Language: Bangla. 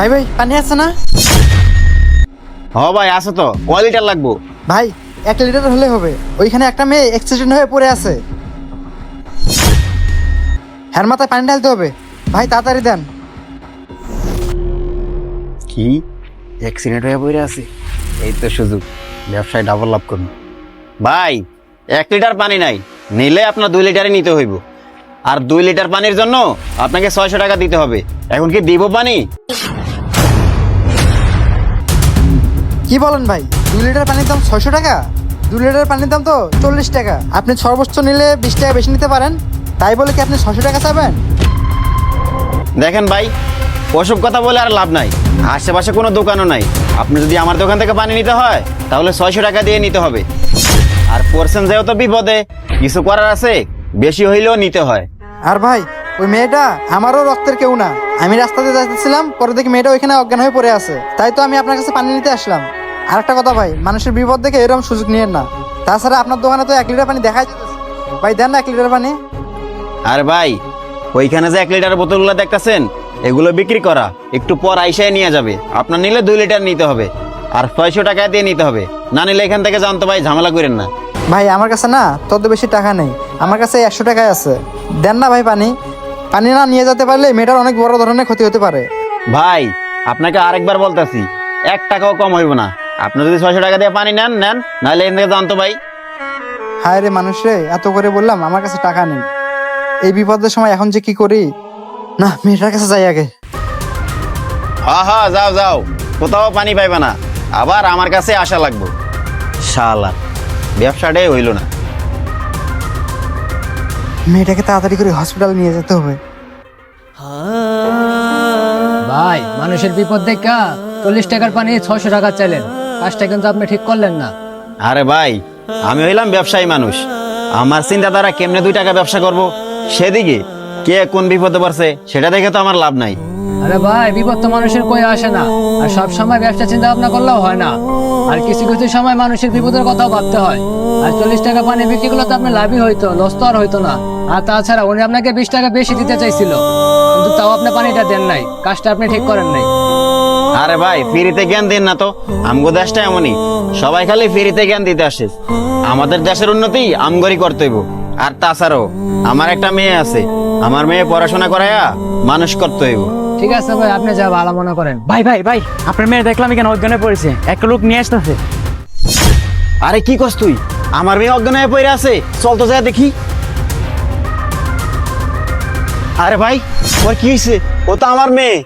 ভাই ভাই পানি আছে না? হ ভাই আছে তো। কয় লিটার লাগবো? ভাই এক লিটার হলে হবে। ওইখানে একটা মেয়ে অ্যাক্সিডেন্ট হয়ে পড়ে আছে। হ্যার মাথায় পানি ঢালতে হবে। ভাই তাড়াতাড়ি দেন। কি? অ্যাক্সিডেন্ট হয়ে পড়ে আছে? এই তো সুযোগ। ব্যবসায় ডাবল লাভ করুন ভাই এক লিটার পানি নাই। নিলে আপনার দুই লিটারই নিতে হইব। আর দুই লিটার পানির জন্য আপনাকে ছয়শো টাকা দিতে হবে। এখন কি দিব পানি? কি বলেন ভাই? দুই লিটার পানির দাম ছয়শো টাকা? দু লিটার পানির দাম তো চল্লিশ টাকা। আপনি সর্বোচ্চ নিলে বিশ টাকা বেশি নিতে পারেন। তাই বলে কি আপনি ছশো টাকা চাবেন দেখেন ভাই ওসব কথা বলে আর লাভ নাই। আশেপাশে কোনো দোকানও নাই। আপনি যদি আমার দোকান থেকে পানি নিতে হয় তাহলে ছয়শো টাকা দিয়ে নিতে হবে। আর পড়ছেন যেহেতু বিপদে কিছু করার আছে বেশি হইলেও নিতে হয়। আর ভাই ওই মেয়েটা আমারও রক্তের কেউ না। আমি রাস্তাতে যাচ্ছিলাম পরে দেখি মেয়েটা ওইখানে অজ্ঞান হয়ে পড়ে আছে। তাই তো আমি আপনার কাছে পানি নিতে আসলাম। আর একটা কথা ভাই মানুষের বিপদ দেখে এরকম সুযোগ নিয়েন না। তাছাড়া আপনার দোকানে তো এক লিটার পানি যেতেছে ভাই দেন না এক লিটার পানি। আর ভাই ওইখানে যে এক লিটার বোতলগুলো দেখতেছেন এগুলো বিক্রি করা একটু পর আইসায় নিয়ে যাবে। আপনার নিলে দুই লিটার নিতে হবে আর ছয়শো টাকা দিয়ে নিতে হবে। না নিলে এখান থেকে জানতো ভাই ঝামেলা করেন না। ভাই আমার কাছে না তত বেশি টাকা নেই। আমার কাছে একশো টাকায় আছে। দেন না ভাই পানি। পানি না নিয়ে যেতে পারলে মেয়েটার অনেক বড় ধরনের ক্ষতি হতে পারে। ভাই আপনাকে আরেকবার বলতেছি এক টাকাও কম হইব না। আপনি যদি ছয়শো টাকা দিয়ে পানি নেন নেন নাহলে এখান থেকে জানতো ভাই। হায় রে মানুষ রে এত করে বললাম আমার কাছে টাকা নেই। এই বিপদের সময় এখন যে কি করি? না মেয়েটার কাছে যাই আগে। হা হা যাও যাও। কোথাও পানি পাইবে না। আবার আমার কাছে আসা লাগবো। শালা ব্যবসাটাই হইল না। মেয়েটাকে তাড়াতাড়ি করে হসপিটাল নিয়ে যেতে হবে। ভাই মানুষের বিপদ দেখা। চল্লিশ টাকার পানি ছশো টাকা চাইলেন। কাজটা কিন্তু আপনি ঠিক করলেন না। আরে ভাই আমি হইলাম ব্যবসায়ী মানুষ। আমার চিন্তাধারা কেমনে দুই টাকা ব্যবসা করব? সেদিকে কে কোন বিপদে পড়ছে সেটা দেখে তো আমার লাভ নাই। আরে ভাই বিপদ তো মানুষের কই আসে না। আর সব সময় ব্যবসা চিন্তা ভাবনা করলেও হয় না। আর কিছু কিছু সময় মানুষের বিপদের কথাও ভাবতে হয়। আর চল্লিশ টাকা পানি বিক্রি করলে তো আপনার লাভই হইতো লস তো আর হইতো না। আর তাছাড়া উনি আপনাকে বিশ টাকা বেশি দিতে চাইছিল। কিন্তু তাও আপনি পানিটা দেন নাই। কাজটা আপনি ঠিক করেন নাই। আরে ভাই ফ্রিতে জ্ঞান দিন না তো। আমগো দেশটা এমনই। সবাই খালি ফ্রিতে জ্ঞান দিতে আসে। আমাদের দেশের উন্নতি আমগরি করতে হইব। আর তাছাড়াও আমার একটা মেয়ে আছে। আমার মেয়ে পড়াশোনা করাইয়া মানুষ করতে হইব। ঠিক আছে ভাই আপনি যা ভালো মনে করেন। ভাই ভাই ভাই আপনার মেয়ে দেখলাম এখানে অজ্ঞানে পড়েছে। একটা লোক নিয়ে আসতেছে। আরে কি কস তুই? আমার মেয়ে অজ্ঞান হয়ে পড়ে আছে। চল তো যায় দেখি। আরে ভাই ওর কি হয়েছে ও তো আমার মেয়ে।